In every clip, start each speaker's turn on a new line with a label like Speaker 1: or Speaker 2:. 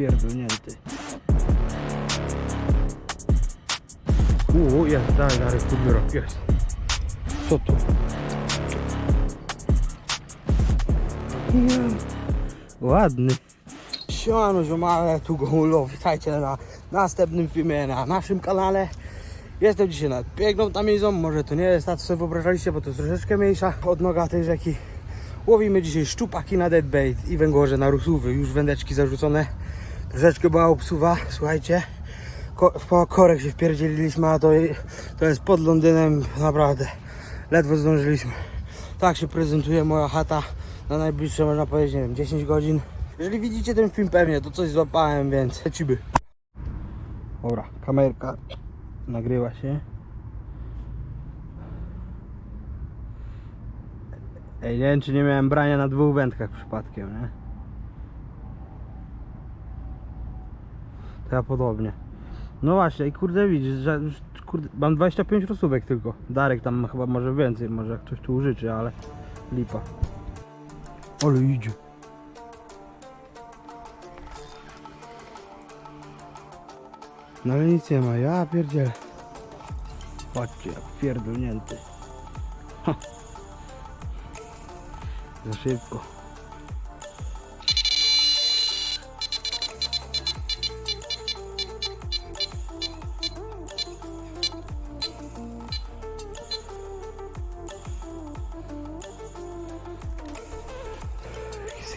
Speaker 1: pierdolnięty. Uuu, jest, daj, Darek, podbiorok, jest. Co to? Ładny. Siemano, ziomale, tu Gomulo, witajcie na następnym filmie na naszym kanale. Jestem dzisiaj nad piękną tamizą, może to nie jest ta, co sobie wyobrażaliście, bo to jest troszeczkę mniejsza od noga tej rzeki. Łowimy dzisiaj szczupaki na deadbait i węgorze na rusówy, już wędeczki zarzucone. Troszeczkę była obsuwa, słuchajcie. Ko po korek się wpierdzieliliśmy, a to, to jest pod Londynem, naprawdę. Ledwo zdążyliśmy. Tak się prezentuje moja chata na najbliższe, można powiedzieć, nie wiem, 10 godzin. Jeżeli widzicie ten film pewnie, to coś złapałem, więc lecimy. Dobra, kamerka nagrywa się. Ej, nie wiem czy nie miałem brania na dwóch wędkach przypadkiem, nie? Ja podobnie. No właśnie, i kurde widzisz, że kurde, mam 25 rosówek tylko. Darek tam chyba może więcej, może jak ktoś tu użyczy, ale lipa. Ale idzie. No ale nic nie ma, ja pierdzielę. Jak pierdolnięty. Ha. Za szybko.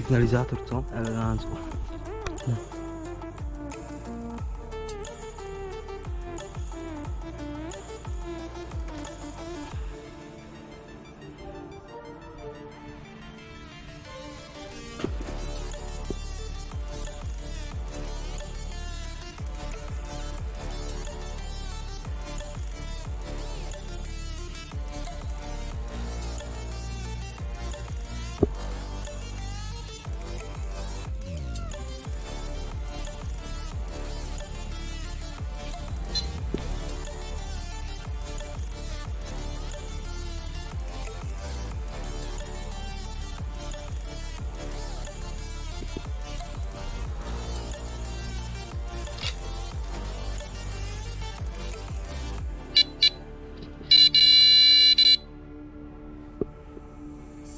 Speaker 1: Sygnalizator, co? Elegancko.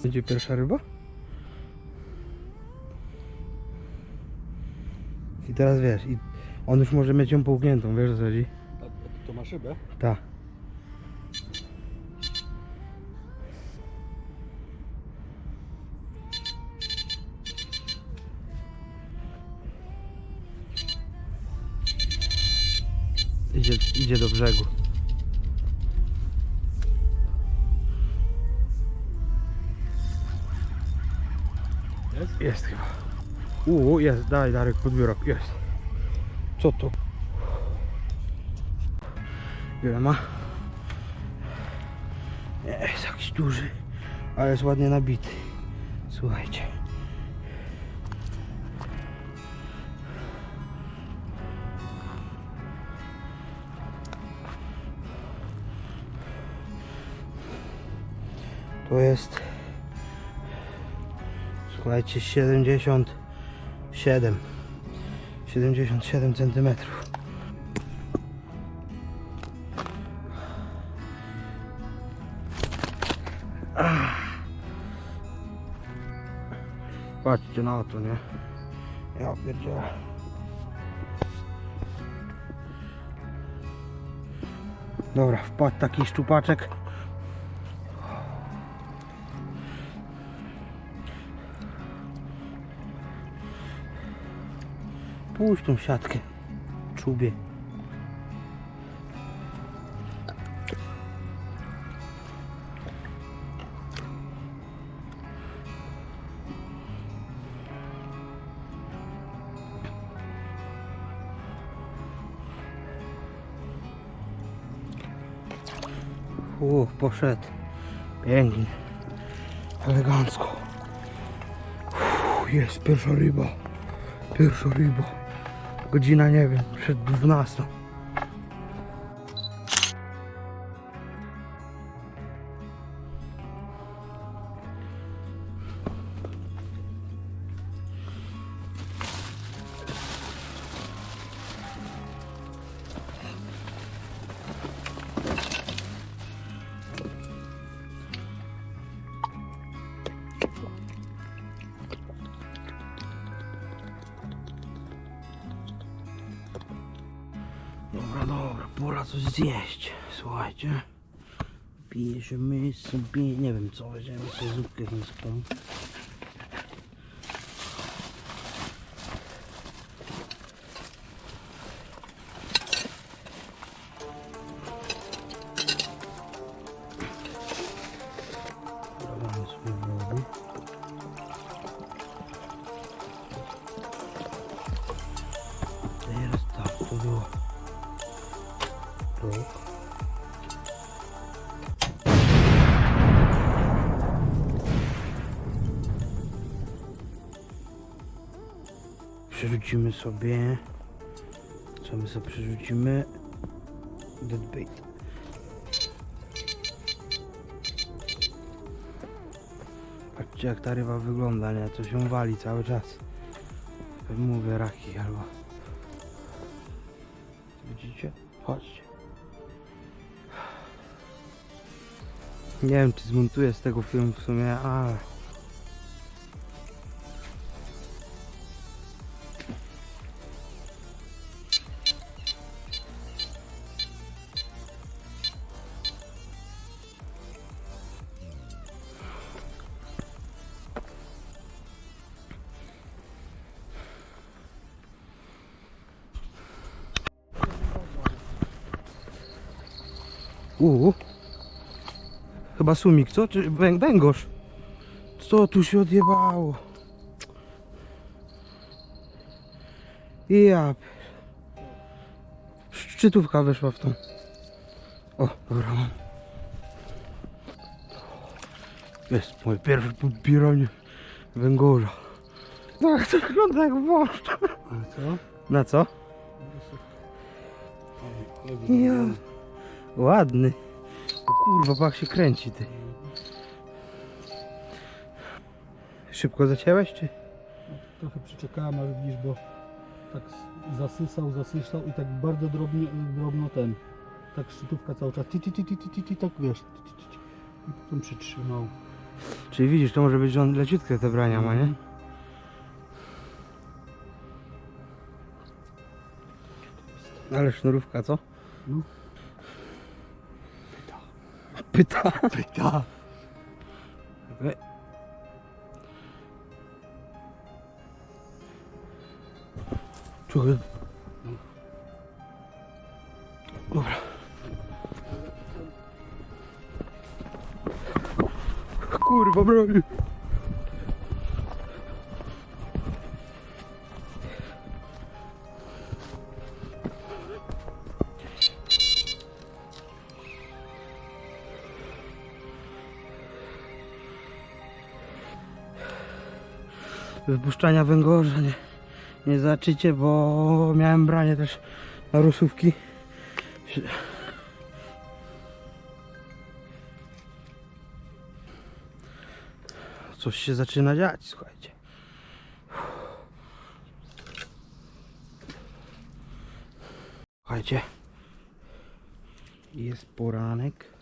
Speaker 1: Będzie pierwsza ryba? I teraz wiesz, i on już może mieć ją połkniętą, wiesz o co chodzi?
Speaker 2: To ma szybę?
Speaker 1: Tak. Idzie, idzie do brzegu.
Speaker 2: Jest?
Speaker 1: Jest chyba. Uuu, jest, daj Darek podbiorok, jest. Co to? Ile ma? Jest jakiś duży, ale jest ładnie nabity. Słuchajcie. To jest Słuchajcie, 77 77 centymetrów. Patrzcie na to, nie? Ja pierdzielę. Dobra, wpadł taki szczupaczek. Puść tą siatkę. Czubie. Uch, poszedł. Pięknie. Elegancko. Uff, jest pierwsza ryba. Pierwsza ryba. Godzina nie wiem, przed 12. pora coś zjeść. Słuchajcie. Bierzemy sobie, nie wiem co, weźmiemy sobie zupkę chińską. Przerzucimy sobie. Co my sobie przerzucimy? Deadbait. Patrzcie jak ta ryba wygląda, nie? To się wali cały czas. Mówię raki albo... Widzicie? Chodźcie. Nie wiem czy zmontuję z tego film w sumie, ale... Uuu. Chyba sumik, co? Czy wę- węgorz? Co tu się odjebało? Ja. Szczytówka weszła w tą. O, dobra mam. Jest moje pierwsze podbieranie węgorza. No jak to wygląda jak wąż.
Speaker 2: Ale co?
Speaker 1: Na co? Ja. Ładny. O kurwa, pach się kręci ty. Szybko zacięłeś czy?
Speaker 2: Trochę przyczekałem, ale widzisz, bo tak zasysał, zasysał i tak bardzo drobnie, drobno ten. Tak szczytówka cały czas. Ti, ti, ti, ti, ti, ti, ti, tak wiesz. Ti, ti, ti, ti. I potem przytrzymał.
Speaker 1: Czyli widzisz, to może być, że on leciutkie te brania ma, nie? Ale sznurówka, co?
Speaker 2: No.
Speaker 1: puta.
Speaker 2: puta.
Speaker 1: 조금 먹어라 꿀 밥을 wypuszczania węgorza nie, nie zobaczycie, bo miałem branie też na rusówki. Coś się zaczyna dziać, słuchajcie. Słuchajcie. Jest poranek.